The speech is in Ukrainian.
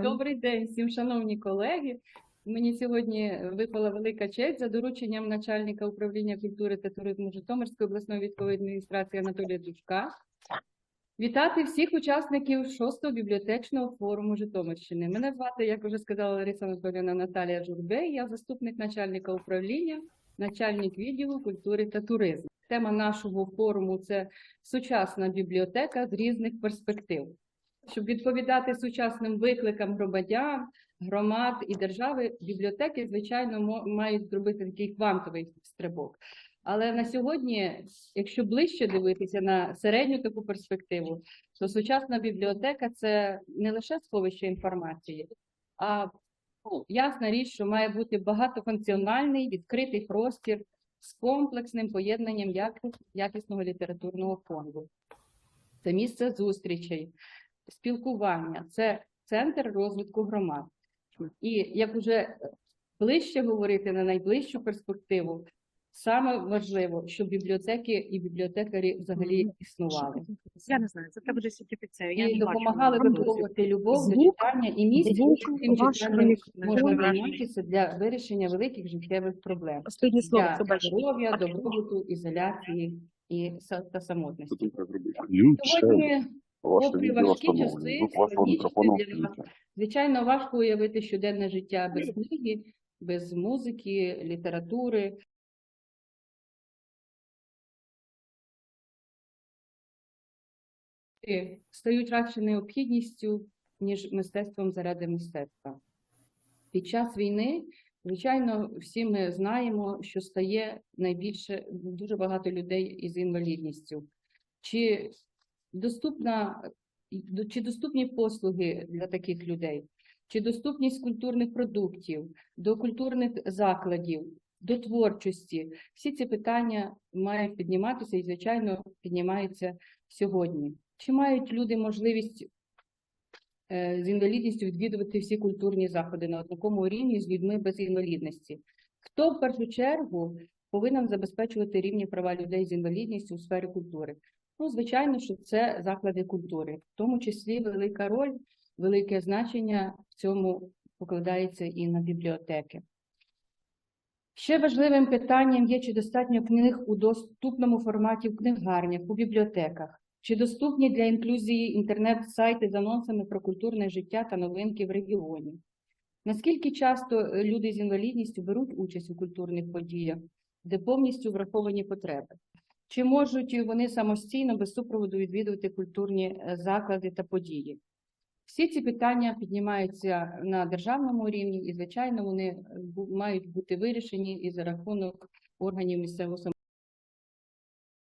Добрий день всім, шановні колеги. Мені сьогодні випала велика честь за дорученням начальника управління культури та туризму Житомирської обласної військової адміністрації Анатолія Дучка. Вітати всіх учасників 6-го бібліотечного форуму Житомирщини. Мене звати, як вже сказала Лариса Анатоліївна, Наталія Журбей. Я заступник начальника управління, начальник відділу культури та туризму. Тема нашого форуму це сучасна бібліотека з різних перспектив. Щоб відповідати сучасним викликам громадян, громад і держави, бібліотеки, звичайно, мають зробити такий квантовий стрибок. Але на сьогодні, якщо ближче дивитися на середню таку перспективу, то сучасна бібліотека це не лише сховище інформації, а ну, ясна річ, що має бути багатофункціональний відкритий простір з комплексним поєднанням якісного літературного фонду. Це місце зустрічей, спілкування, це центр розвитку громад. І як уже ближче говорити на найближчу перспективу, саме важливо, щоб бібліотеки і бібліотекарі взагалі існували. Я не знаю, це треба десь офіцею. Я і не допомагали Звук. виховувати любов до читання і місць, яким читанням можна займатися для вирішення великих життєвих проблем. Останнє слово для здоров'я, добробуту, ізоляції і та самотності. Сьогодні Ваше попри важкі часи, для вас. Звичайно, важко уявити щоденне життя без книги, без музики, літератури. Стають радше необхідністю, ніж мистецтвом заради мистецтва. Під час війни, звичайно, всі ми знаємо, що стає найбільше дуже багато людей із інвалідністю. Чи доступна чи доступні послуги для таких людей, чи доступність культурних продуктів, до культурних закладів, до творчості. Всі ці питання мають підніматися і, звичайно, піднімаються сьогодні. Чи мають люди можливість е, з інвалідністю відвідувати всі культурні заходи на однакому рівні з людьми без інвалідності? Хто в першу чергу повинен забезпечувати рівні права людей з інвалідністю у сфері культури? Ну, звичайно, що це заклади культури, в тому числі велика роль, велике значення в цьому покладається і на бібліотеки. Ще важливим питанням є, чи достатньо книг у доступному форматі в книгарнях, у бібліотеках, чи доступні для інклюзії інтернет-сайти з анонсами про культурне життя та новинки в регіоні. Наскільки часто люди з інвалідністю беруть участь у культурних подіях, де повністю враховані потреби? Чи можуть вони самостійно без супроводу відвідувати культурні е, заклади та події? Всі ці питання піднімаються на державному рівні, і, звичайно, вони е, мають бути вирішені і за рахунок органів місцевого